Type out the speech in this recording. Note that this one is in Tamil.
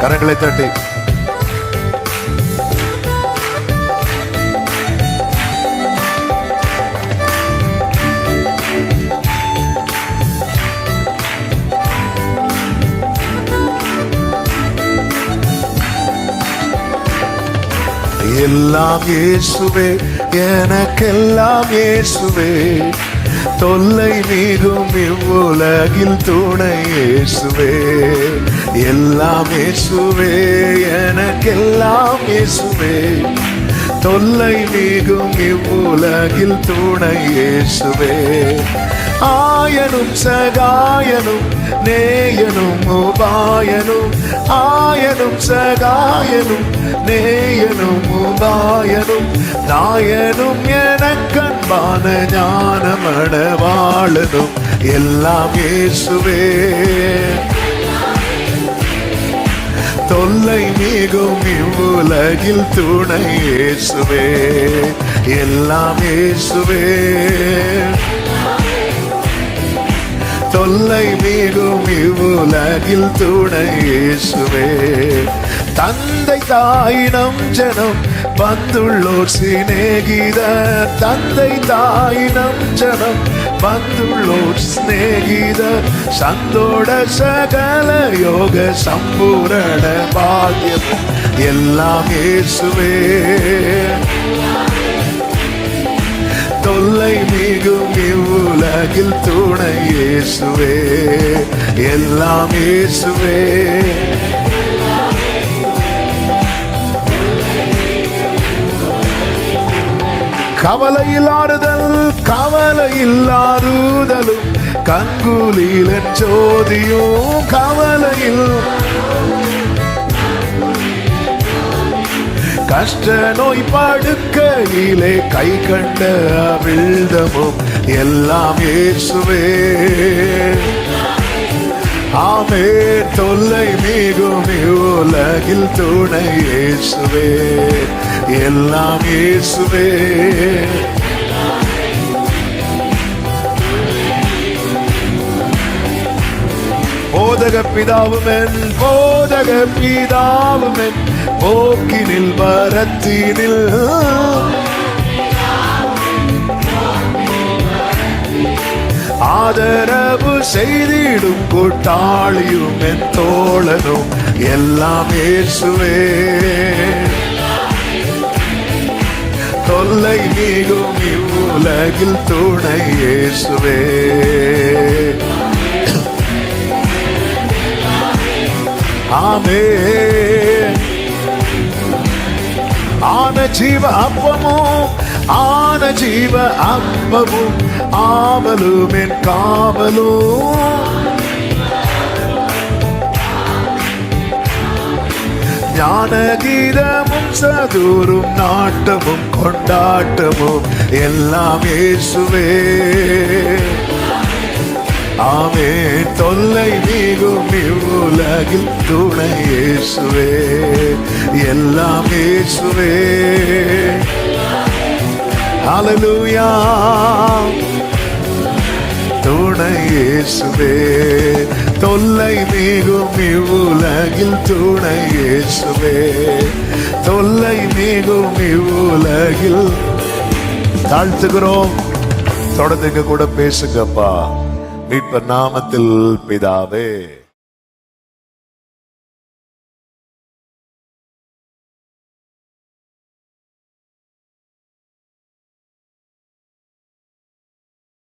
கரங்களை தட்டி. எல்லாம் இயேசுவே எனக்கெல்லாம் இயேசுவே. தொல்லை நீகும் இவ்வுலகில் துணை இயேசுவே. எல்லாம் இயேசுவே எனக்கெல்லாம் இயேசுவே. தொல்லை நீகும் இவ்வுலகில் துணை இயேசுவே. ஆயனும் சகாயனும் நேயனும் உபாயனும் ஆயனும் சகாயனும் நேயனும் உபாயனும் நாயனும் எனக்கன் அன்பான ஞானமட ஞானமணவாளனும் எல்லாம் இயேசுவே. தொல்லை மிகும் இவ்வுலகில் துணை இயேசுவே. எல்லாம் இயேசுவே. தொல்லை மிகும் இவ்வுலகில் துணை இயேசுவே. தந்தை தாயினம் ஜனம் வந்துள்ளோர் சிநேகித. தந்தை தாயினம் ஜனம் வந்துள்ளோர் சிநேகித. சந்தோட சகல யோக சம்பூரண பாக்கியம் எல்லாம் இயேசுவே. தொல்லை மிகும் இவ்வுலகில் துணை இயேசுவே. எல்லாம் இயேசுவே. கவலையில்லாறுதல் கவலையில்லாறுதலும். கங்குலில ஜோதியும் கவலையில். கஷ்ட நோய் படுக்கையிலே கை கண்ட அவிழ்தமும் எல்லாம் இயேசுவே. ஆமே தொல்லை மிகும் உலகில் துணை இயேசுவே. எல்லாம் இயேசுவே. போதக பிதாவுமென் போதக பிதாவுமென் போக்கினில் வரத்தினில். ஆதரவு செய்திடும் கூட்டாளியும் என் தோழனும் எல்லாம் ஏசுவே தொல்லை நீங்கும் இவ்வுலகில் துணை இயேசுவே. ஆமே ஆன ஜீவ அப்பமும் ஆன ஜீவ அப்பமும் ஆவலும் என் காவலும் ஞான கீதமும் சதுரும் நாட்டமும் கொண்டாட்டமும் எல்லாம் இயேசுவே. ஆமே தொல்லை மிகும் இவ்வுலகில் துணை இயேசுவே. எல்லாம் இயேசுவே. ஹalleluya துணையேசுவே தொல்லை மிகும் இவ்வுலகில் துணையேசுவே தொல்லை மிகும் இவ்வுலகில் தாழ்த்துகிறோம். தொடர்ந்து கூட பேசுங்கப்பா. மீட்பர் நாமத்தில் பிதாவே.